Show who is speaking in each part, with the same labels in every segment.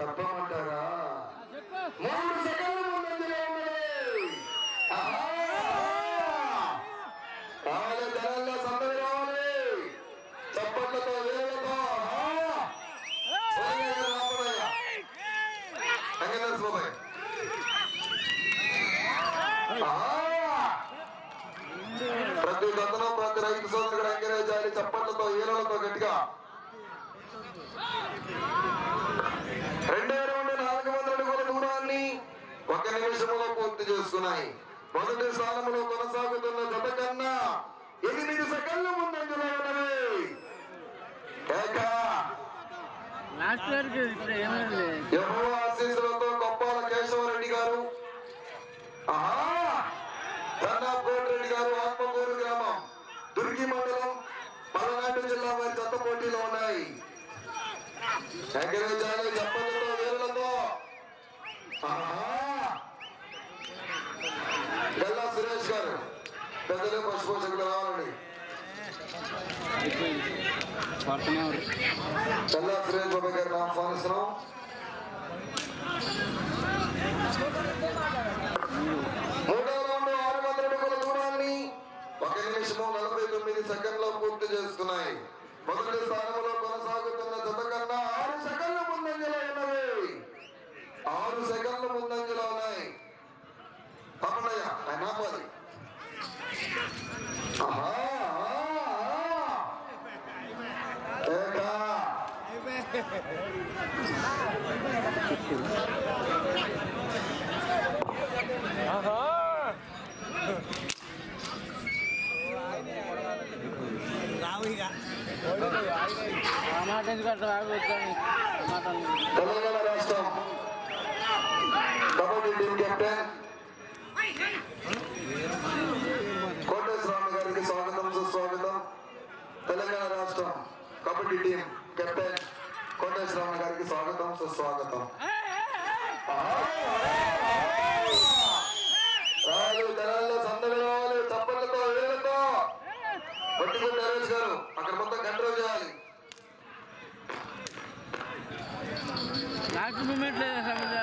Speaker 1: చెప్పమంటారా? మూడు సెకండ్లు ముందంజలో ఉన్నది ఆహా! కావాలి జనంగా సందడి రావాలి చప్పట్లతో వేలతో ఆహా! సోమయ్య గారు రామయ్య. వెంకటేశ్వర బాబాయ్. ఆహా! ప్రతి గతనం ప్రతి రైతు సోదరుడు ఎంకరేజ్ చేయాలి చప్పట్లతో ఈలలతో గట్టిగా రెండే రెండు నాలుగు వందల అడుగుల దూరాన్ని ఒక నిమిషంలో పూర్తి చేసుకున్నాయి. మొదటి స్థానంలో కొనసాగుతున్న జత కన్నా ఎనిమిది సెకండ్ల ముందంజలో ఉన్నవి. యెహోవా ఆశీస్సులతో కొప్పాల కేశవరెడ్డి గారు. రెడ్డి గారు ఆత్మకూరు గ్రామం దుర్గి మండలం పలనాడు జిల్లా వారి జత పోటీలో ఉన్నాయి. ఎగరేజాలి
Speaker 2: పడుతున్నారు
Speaker 1: గల్లా సురేష్ బాబు గారిని ఆహ్వానిస్తున్నాం మూడో రౌండ్ ఆరు వందల అడుగుల దూరాన్ని ఒక నిమిషము నలభై తొమ్మిది సెకండ్లో పూర్తి చేస్తున్నాయి మొదటి స్థానం కొనసాగుతున్న జత కన్నా ఆరు సెకండ్ల ముందంజలో ఉన్నవి ఆరు సెకండ్ల ముందంజలో ఉన్నాయి తప్పనయ్య ఆయన ఆపాలి ఆహా, ఆహా. ఏకా.
Speaker 2: మాట
Speaker 1: తెలంగాణ రాష్ట్రం కబడ్డీ టీం కెప్టెన్ కోటేశ్వరరావు గారికి స్వాగతం సుస్వాగతం. తెలంగాణ రాష్ట్రం కబడ్డీ టీం కెప్టెన్ కోటేశ్వరరావు గారికి స్వాగతం సుస్వాగతం. movement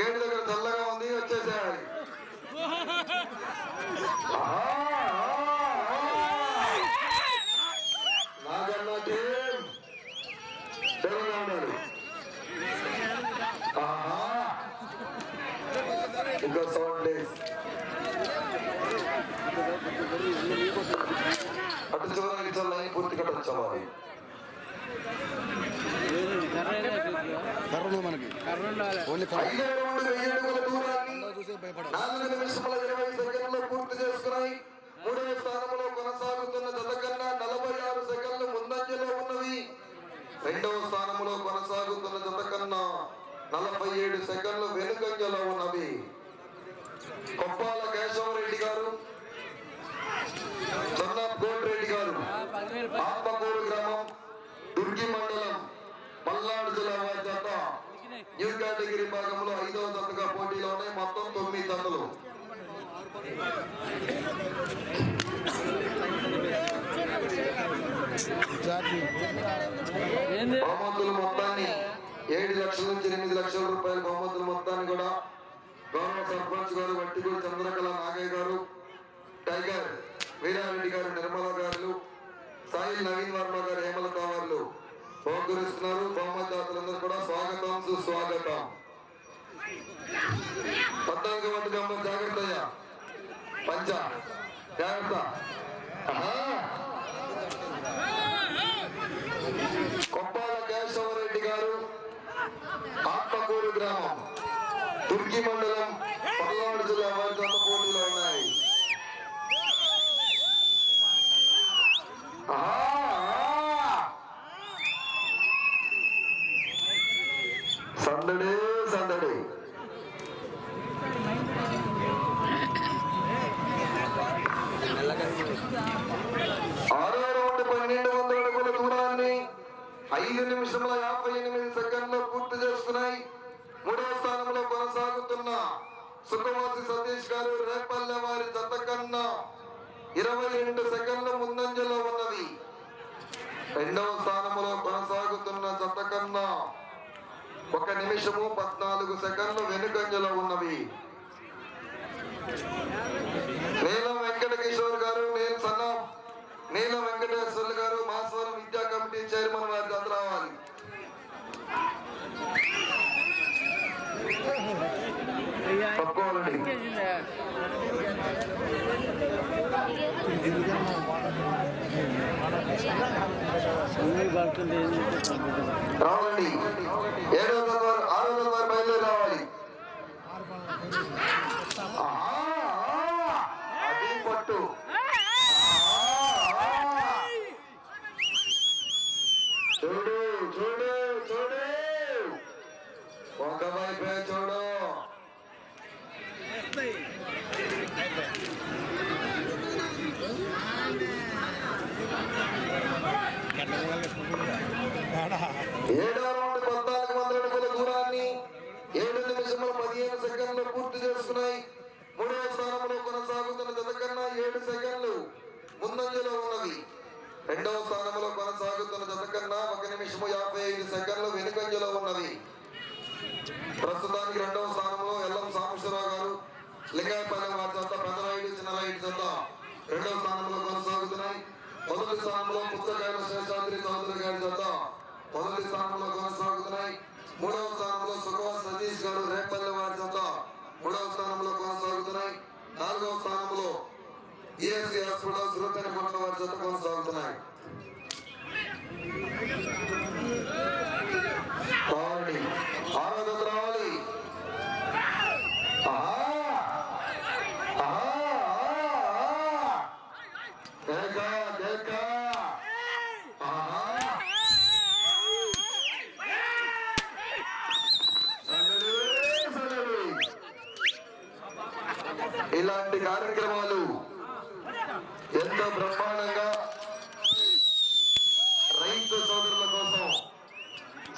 Speaker 1: గేటు దగ్గర చల్లగా ఉంది వచ్చేసేయాలి నాగన్న టీం అటు చివరికి లైన్ పూర్తి కట్టొచ్చావాలి
Speaker 3: కర్రలు మనకి. ఓన్లీ చూసే భయపడాలి.
Speaker 1: పూర్తి చేసుకున్నాయి మూడవ స్థానంలో కొనసాగుతున్న జతకన్నా నలభై ఆరు సెకండ్లు ముందంజలో ఉన్నవి రెండవ స్థానంలో కొనసాగుతున్న జతకన్నా నలభై ఏడు సెకండ్లు వెనుకంజలో ఉన్నవి కొప్పాల కేశవరెడ్డి గారు చన్నాప్ రెడ్డి గారు ఆత్మకూరు గ్రామం దుర్గి మండలం పల్నాడు జిల్లా వారి జత న్యూ కేటగిరీ భాగంలో ఐదవ జతగా పోటీలో ఉన్నాయి. మొత్తం తొమ్మిది జతలు
Speaker 3: జాతి
Speaker 1: బహుమతులు మొత్తాన్ని ఏడు లక్షల నుంచి ఎనిమిది లక్షల రూపాయల బహుమతుల మొత్తాన్ని కూడా గౌరవ సర్పంచ్ గారు వట్టిగూడి చంద్రకళ నాగయ్య గారు టైగర్ వీరారెడ్డి గారు నిర్మల గారు సాయి నవీన్ వర్మ గారు హేమలత వారు సహకరిస్తున్నారు బహుమతి కూడా స్వాగతం సుస్వాగతం. పద్నాలుగు వంటి గమ్మ జాగ్రత్త అయ్యా పంచ జాగ్రత్త. కొప్పాల కేశవరెడ్డి గారు ఆత్మకూరు గ్రామం తుర్కి మండలం పల్నాడు జిల్లా వారి జత పోటీలో ఉన్నాయి ఆహా. సందడే సందడి ఆరో రౌండ్ పన్నెండు వందల అడుగుల దూరాన్ని ఐదు నిమిషముల యాభై ఎనిమిది సెకండ్లు పూర్తి చేస్తున్నాయి మూడవ స్థానంలో కొనసాగుతున్న సుఖవాసి సతీష్ గారు రేపల్లె వారి జత కన్నా ఇరవై రెండు సెకండ్ల ముందంజలో ఉన్నది రెండవ స్థానంలో కొనసాగుతున్న జత కన్నా ఒక నిమిషము పద్నాలుగు సెకండ్లు వెనుకంజలో ఉన్నవి. నీలం వెంకట కిషోర్ గారు నేను సన్న. నీలం వెంకటేశ్వర్లు గారు మాస్వరం విద్యా కమిటీ చైర్మన్ వారి దగ్గర రావాలి. తప్పుకోవాలండి.
Speaker 2: పడుతుంది
Speaker 1: రావాలండి ఏడో తత్వారు ఆరో వారు బయలుదేరి రావాలి. అది పట్టు ఆహా. చూడు చూడు చూడు ఒక వైపే చూడు ఏడో రౌండ్ పద్నాలుగు వందల అడుగుల దూరాన్ని ఏడు నిమిషముల పదిహేను సెకండ్లు పూర్తి చేసుకున్నాయి మూడవ స్థానంలో కొనసాగుతున్న జత కన్నా ఏడు సెకండ్లు ముందంజలో ఉన్నది రెండవ స్థానంలో కొనసాగుతున్న జత కన్నా ఒక నిమిషము యాభై ఐదు సెకండ్లు వెనుకంజలో ఉన్నది ప్రస్తుతానికి రెండవ స్థానంలో ఎల్లం సాంబశివరావు గారు లింగాయపాలెం వారి జత పెద్దరాయుడు చిన్నరాయుడు జత రెండవ స్థానంలో కొనసాగుతున్నాయి మొదటి స్థానంలో పుస్తకాయల శేషాద్రి చౌదరి గారి జత మొదటి స్థానంలో కొనసాగుతున్నాయి. మూడవ స్థానంలో సుఖవాస్ సతీష్ గారు రేపల్లె వారి జత మూడవ స్థానంలో కొనసాగుతున్నాయి. నాలుగవ స్థానంలో ఈఎస్సీ హాస్పిటల్ సురతని కొండ వారి జత కొనసాగుతున్నాయి రావాలి ఆరో జత రావాలి ఆహా! ఆహా! ఆహా! కేక, కేక! ఆహా! సందడి, సందడి. ఇలాంటి కార్యక్రమాలు ఎంతో బ్రహ్మాండంగా రైతు సోదరుల కోసం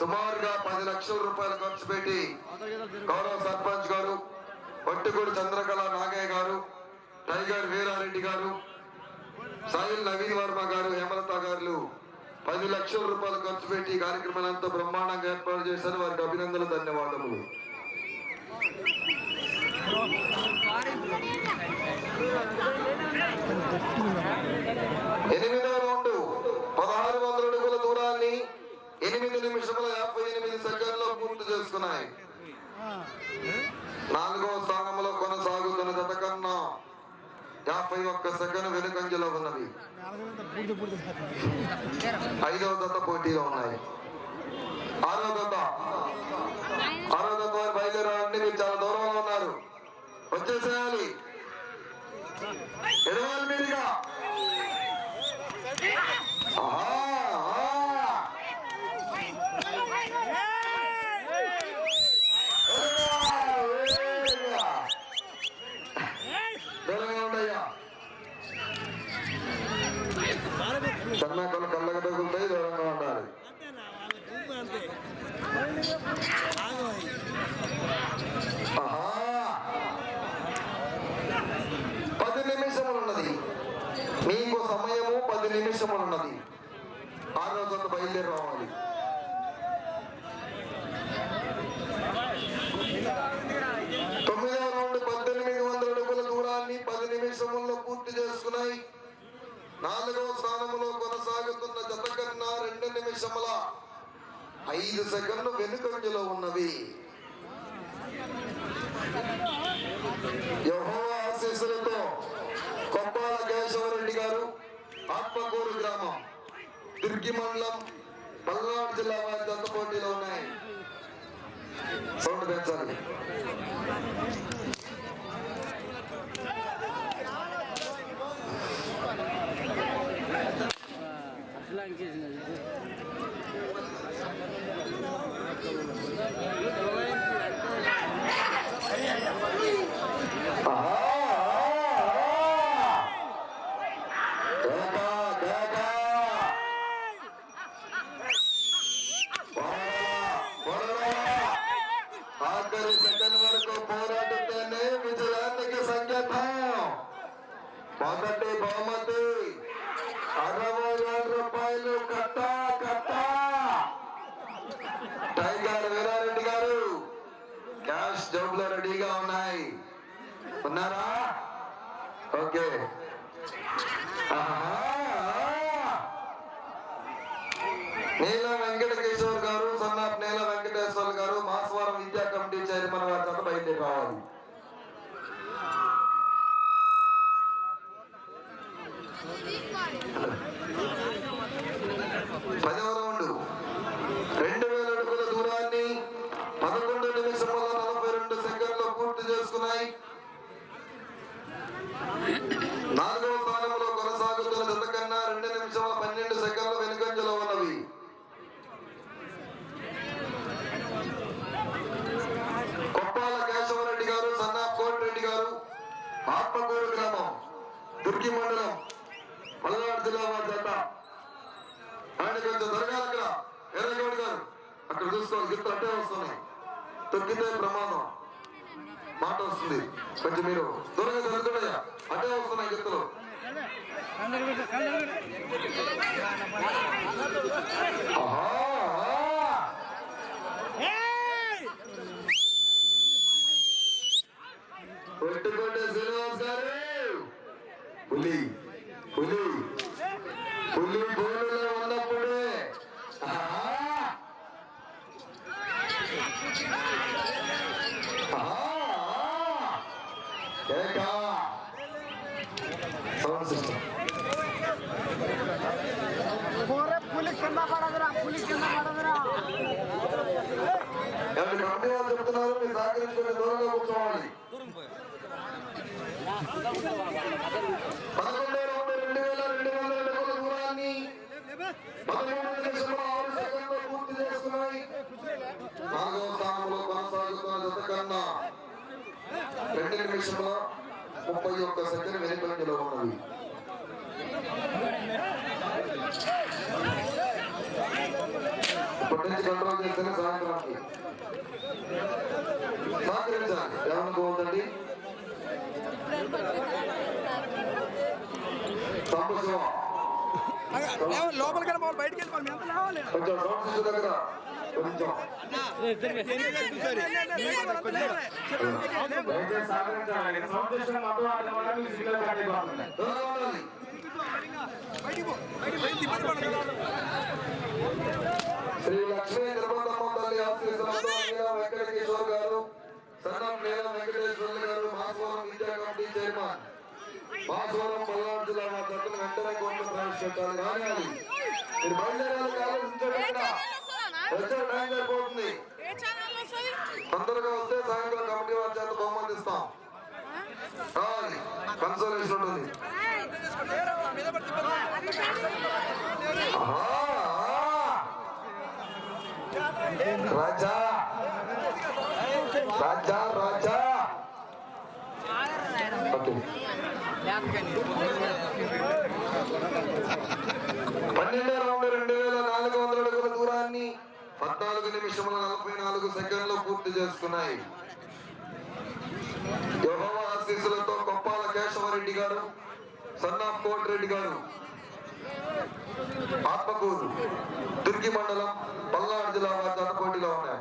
Speaker 1: సుమారుగా పది లక్షల రూపాయలు ఖర్చు పెట్టి గౌరవ సర్పంచ్ గారు పట్టుకూడి చంద్రకళ నాగయ్య గారు టైగర్ వీరారెడ్డి గారు సాయిల్ నవీన్ వర్మ గారు హేమలత గారు పది లక్షల రూపాయలు ఖర్చు పెట్టి కార్యక్రమాన్ని ఎంతో బ్రహ్మాండంగా ఏర్పాటు చేశారు. వారికి అభినందనలు ధన్యవాదములు. ఎనిమిదవ రౌండ్ పదహారు వందల అడుగుల దూరాన్ని ఎనిమిది నిమిషముల యాభై ఎనిమిది సెకండ్లో పూర్తి చేసుకున్నాయి. నాలుగవ స్థానం యాభై ఒక్క సెకండ్ వెనుకంజలో ఉన్నది ఐదవ దత పోటీలో ఉన్నాయి. ఆరో దత ఆరో దత బయలుదేరాలంటే మీరు చాలా దూరంలో ఉన్నారు. వచ్చేసేయాలి. ఎడవాలి మీరుగా ఆహా, ఆహా. వేగంగా, వేగంగా. దూరంగా ఉండయ్యా సన్నాకలు కళ్ళకు తగులుతాయి దూరంగా ఉండాలి ఆహా. పది నిమిషములు ఉన్నది మీకు సమయము పది నిమిషములు ఉన్నది ఆ రోజు బయలుదేరి రావాలి తొమ్మిదవ రౌండ్ పద్దెనిమిది వందల అడుగుల దూరాన్ని పది నిమిషముల్లో పూర్తి చేసుకున్నాయి నాలుగవ స్థానంలో కొనసాగుతున్న జత కన్నా రెండు నిమిషముల ఐదు సెకండ్లు వెనుకంజలో ఉన్నవి. ఆశీస్సులతో కొప్పాల కేశవరెడ్డి గారు ఆత్మకూరు గ్రామం దుర్గి మండలం పల్నాడు జిల్లా వారి జత పోటీలో ఉన్నాయి సౌండ్ పెంచాలి
Speaker 2: అట్లా ఇంకేసింది
Speaker 1: ఆహా, ఆహా. కేక, కేక. పోరాడా, పోరాడా. ఆఖరి సెకండ్ వరకు పోరాడితేనే విజయానికి సంకేతం మొదటి బహుమతి అరవై వేల రూపాయలు కట్ట కట్ట టైగర్ వీరారెడ్డి గారు క్యాష్ జోబులో రెడీగా ఉన్నాయి ఉన్నారా ఓకే ఆహా. నీల వెంకట కిషోర్ గారు సన్నాఫ్ నీల వెంకటేశ్వర్ గారు మాస్వరం విద్యా కమిటీ చైర్మన్ వారి చేత బయలుదేరి రావాలి పదవ రౌండ్ రెండు వేల అడుగుల దూరాన్ని పదకొండు నిమిషముల నలభై రెండు సెకండ్లు పూర్తి చేసుకున్నాయి నాలుగవ స్థానంలో కొనసాగుతున్న జత కన్నా రెండు నిమిషముల పన్నెండు సెకండ్ల వెనుకంజలో ఉన్నవి కొప్పాల కేశవరెడ్డి గారు సన్నా కోటిరెడ్డి గారు ఆత్మకూరు గ్రామం దుర్గి మండలం వారి జత ఆయన కొంచెం జరగాలి అక్కడ? ఎర్రగౌడ్ గారు. అక్కడ చూసుకోవాలి గిత్త అట్టే వస్తున్నాయి. తొక్కితే ప్రమాదం. మాట వస్తుంది. కొంచెం మీరు దూరంగా జరుగుతున్నాయా అట్టే వస్తున్నాయి ఆహా, శ్రీనివాస్ గారు. పులి. పులి బోలులో ఉన్నప్పుడే ఆహా. ఆహా. కేక. సౌండ్ సిస్టమ్
Speaker 2: పులి కింద పడదురా పులి కింద పడదురా
Speaker 1: ఎవరి కమిటీ వాళ్ళు చెప్తున్నారు మీరు సహకరించుకుని దూరంగా కూర్చోవాలి పదకొండో రౌండ్ రెండు వేల రెండు వందల అడుగుల దూరాన్ని పదమూడు నిమిషముల ఆరు సెకండ్లు పూర్తి చేసుకున్నాయి నాలుగవ స్థానంలో కొనసాగుతున్న జత కన్నా రెండు నిమిషముల ముప్పై ఒక్క సెకండ్ వెనుకంజలో ఉన్నది. ఇప్పటి నుంచి కంట్రోల్ చేస్తేనే సాయంత్రానికి. సహకరించాలి ఏమనుకోవద్దండి
Speaker 3: లోపలికి బయటికి వెళ్ళి మేము ఎంత రావాలి
Speaker 1: కొంచెం సౌండ్ దగ్గర. శ్రీ లక్ష్మీ తిరుపతమ్మ తల్లి ఆశీస్సులతో వెంకట కిషోర్ గారు సన్నం నేల వెంకటేశ్వర్లు గారు మాసవరం విద్యా కమిటీ చైర్మన్ మాసవరం పల్నాడు జిల్లా మా వెంటనే కోర్టు ప్రవేశపెట్టాలి కానీ మీరు బయలుదేరాలి ఆలోచించకుండా వచ్చే టైం తొందరగా వస్తే సాయంత్రం కమిటీ వారి చేత బహుమతి ఇస్తాం రావాలి. కన్సోలేషన్ ఉంటుంది. రాజా. రాజా రాజా. పన్నెండో రౌండ్ రెండు వేల నాలుగు వందల అడుగుల దూరాన్ని పద్నాలుగు నిమిషముల నలభై నాలుగు సెకండ్లు పూర్తి చేసుకున్నాయి. ఆశీస్సులతో కొప్పాల కేశవరెడ్డి గారు సన్నాఫ్ కోటిరెడ్డి గారు ఆత్మకూరు దుర్గి మండలం పల్నాడు జిల్లా వారి జత పోటీలో ఉన్నాయి.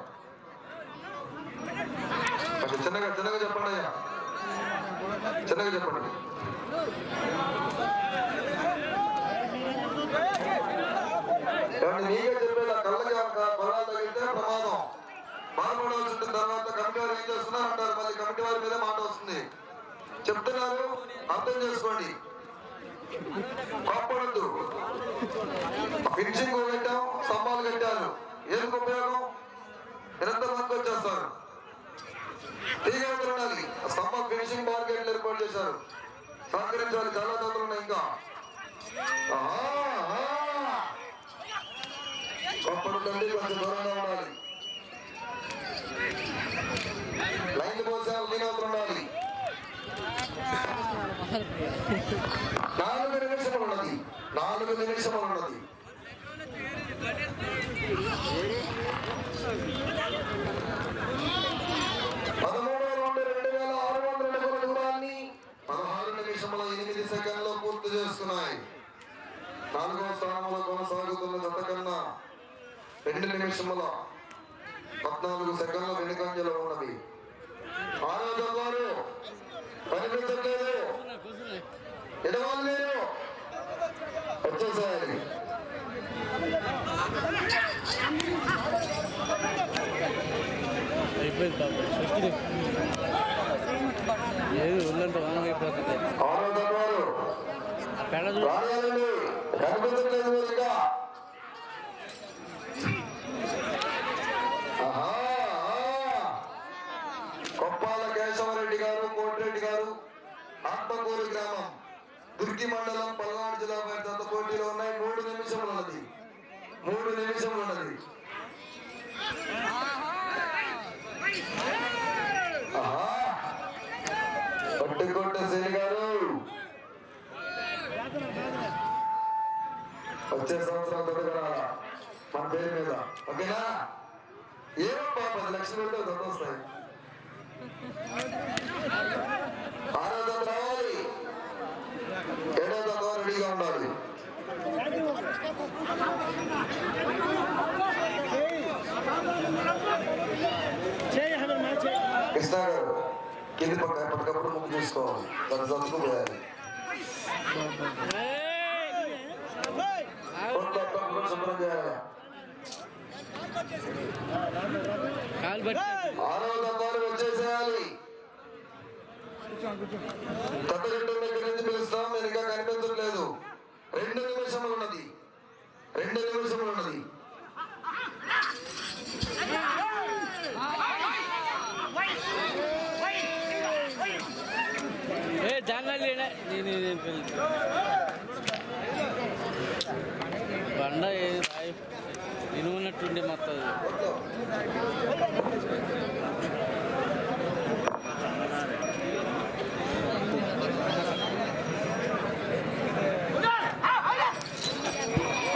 Speaker 1: చిన్నగా చిన్నగా చెప్పండి అయ్యా. చిన్నగా చెప్పండి. కానీ నీకే చెప్పేది ఆ కళ్ళకి ఆ తగిలితే ప్రమాదం. బాధపడవలసి ఉంటుంది తర్వాత కమిటీ వారు ఏం చేస్తున్నారు అంటారు మళ్ళీ కమిటీ వారి మీద మాట వస్తుంది. చెప్తున్నారు. అర్థం చేసుకోండి. కోప్పడద్దు. ఫినిషింగ్ కట్టాం. స్తంభాలు కట్టారు. ఎందుకు ఉపయోగం? నిరంతరం మనకు వచ్చేస్తారు. తీగవతలు ఉండాలి. ఆ స్తంభం ఫినిషింగ్ మార్కెట్లు ఏర్పాటు చేశారు. సహకరించాలి చాలా తోటలు ఉన్నాయి ఇంకా. కొప్పడుతండి కొంచెం దూరంగా ఉండాలి. లైన్ పోసాలు ఒకరు ఉండాలి. నాలుగు నిమిషములు ఉన్నది. నాలుగు నిమిషములు ఉన్నది పదమూడు రెండు రెండు వేల ఆరు వందల అడుగుల దూరాన్ని పదహారు నిమిషముల ఎనిమిది సెకండ్లో పూర్తి చేస్తున్నాయి నాలుగవ స్థానంలో కొనసాగుతున్న జత కన్నా రెండు నిమిషముల పద్నాలుగు సెకండ్ల వెనుకంజలో ఉన్నది. ఆరో జత వారు కనిపించట్లేదు ఎడవాలి మీరు వచ్చేసారి
Speaker 2: ఏది ఉందంటే వానం అయిపోతుంది.
Speaker 1: ఆరో జత వారు
Speaker 2: పెడ చూడు.
Speaker 1: రాయాలండి కనిపించట్లేదు దుర్గి మండలం పల్నాడు జిల్లా పరిషత్ జత పోటీలో ఉన్నాయి. మూడు నిమిషములు ఉన్నది మూడు నిమిషములు ఉన్నది పట్టుకుంట పట్టుకొట్ట శని గారు. వచ్చే సంవత్సరం తొడగల మన పేరు మీద. ఓకేనా? ఏమో పది లక్షలు పెడితే దొరకొస్తాయి వస్తాయి ఆరో దొంగ రావాలి ఏడో దొంగ రెడీగా ఉండాలి గారు కింది పక్క ఎప్పటికప్పుడు ముగ్గు చూసుకోవాలి దాని సంతకు పోయాలి కొత్త శుభ్రం చేయాలి వచ్చేసేయాలి జట్టు దగ్గర నుంచి పిలుస్తాం మీరు ఇంకా కనిపించట్లేదు రెండు నిమిషములు ఉన్నది రెండు నిమిషములు ఉన్నది.
Speaker 2: ఏ బండ ఏది రాయి? ఇనుమున్నట్టుండి మొత్తం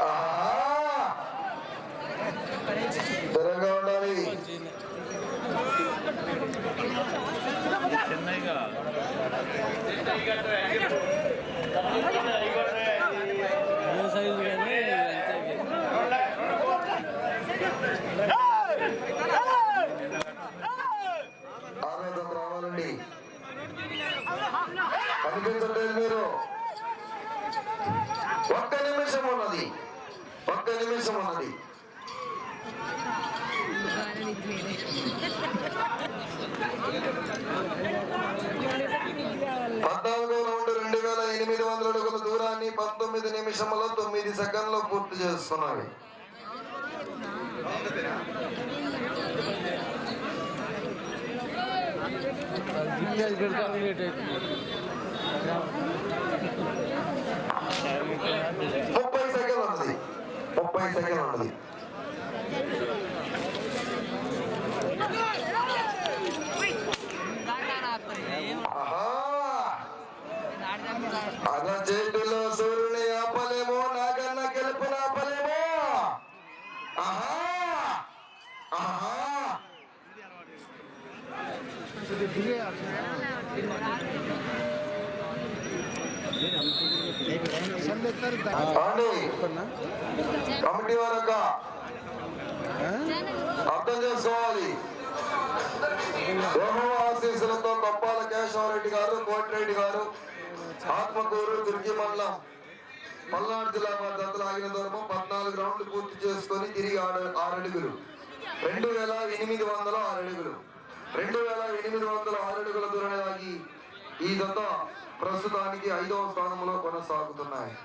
Speaker 1: ఆహా! దూరంగా ఉండాలి
Speaker 2: మూడు సైజు కానీ అంతే
Speaker 1: ఆరో దంత రావాలండి కనిపించట్లేదు మీరు ఒక్క నిమిషం ఉన్నది ఒక్క నిమిషం ఉన్నది పద్నాలుగో రౌండ్ రెండు వేల కిలోమీటర్ల దూరాన్ని పంతొమ్మిది నిమిషముల తొమ్మిది సెకండ్లు పూర్తి చేస్తున్నవి ముప్పై సెకండ్ ఉన్నది ముప్పై సెకండ్ ఉన్నది ఆహా! అన్న చేతిలో కమిటీ వారొక అర్థం చేసుకోవాలి. యెహోవా ఆశీస్సులతో కొప్పాల కేశవరెడ్డి గారు కోటిరెడ్డి గారు ఆత్మకూరు దుర్గి మండలం పల్నాడు జిల్లా వారి జతలు ఆగిన దూరము పద్నాలుగు రౌండ్లు పూర్తి చేసుకొని తిరిగి ఆరు ఆరు అడుగులు రెండు వేల ఎనిమిది వందల ఆరు అడుగులు రెండు వేల ఎనిమిది వందల ఆరు అడుగుల దూరం ఈ జత ప్రస్తుతానికి ఐదవ స్థానంలో కొనసాగుతున్నాయి.